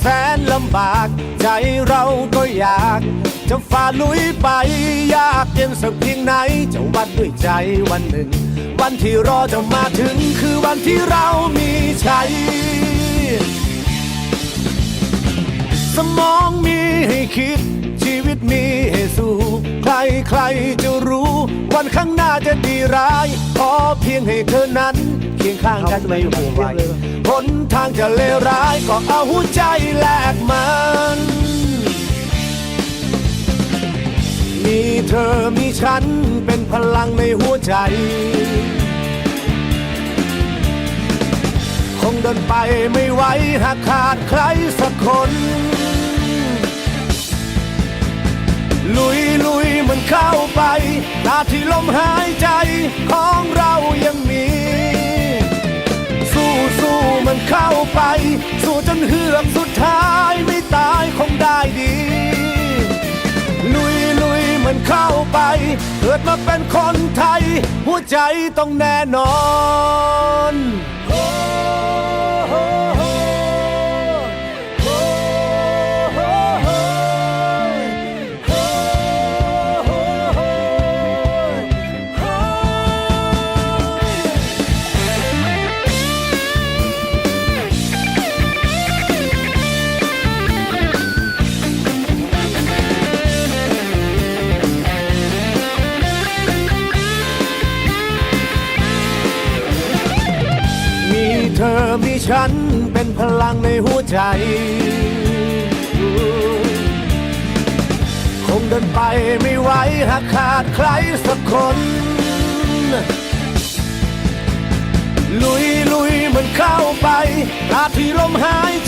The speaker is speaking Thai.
แสนลำบาก ใจเราก็อยาก จะฝ่าลุยไปยากเย็นสักเพียงไหน จะวัดด้วยใจวันหนึ่ง วันที่รอจะมาถึงคือวันที่เรามีชัยสมองมีให้คิด ชีวิตมีให้สู้ ใครใครจะรู้ วันข้างหน้าจะดีร้ายขอ เพียงให้เธอนั้นเคียงข้างกันไม่หวั่นไหวหนทางจะเลวร้ายก็เอาหัวใจแลกมันมีเธอมีฉันเป็นพลังในหัวใจ คงเดินไปไม่ไหวหากขาดใครสักคน ลุยลุยมันเข้าไปนาที่ลมหายใจของเรา ไป สู้จนเฮือกสุดท้ายไม่ตายคงได้ดี ลุยลุยมันเข้าไป เกิดมาเป็นคนไทย หัวใจต้องแน่นอน เธอมีฉันเป็นพลังในหัวใจ คงเดินไปไม่ไหวหากขาดใครสักคน ลุยลุยมันเข้าไปนาที่ลมหายใจ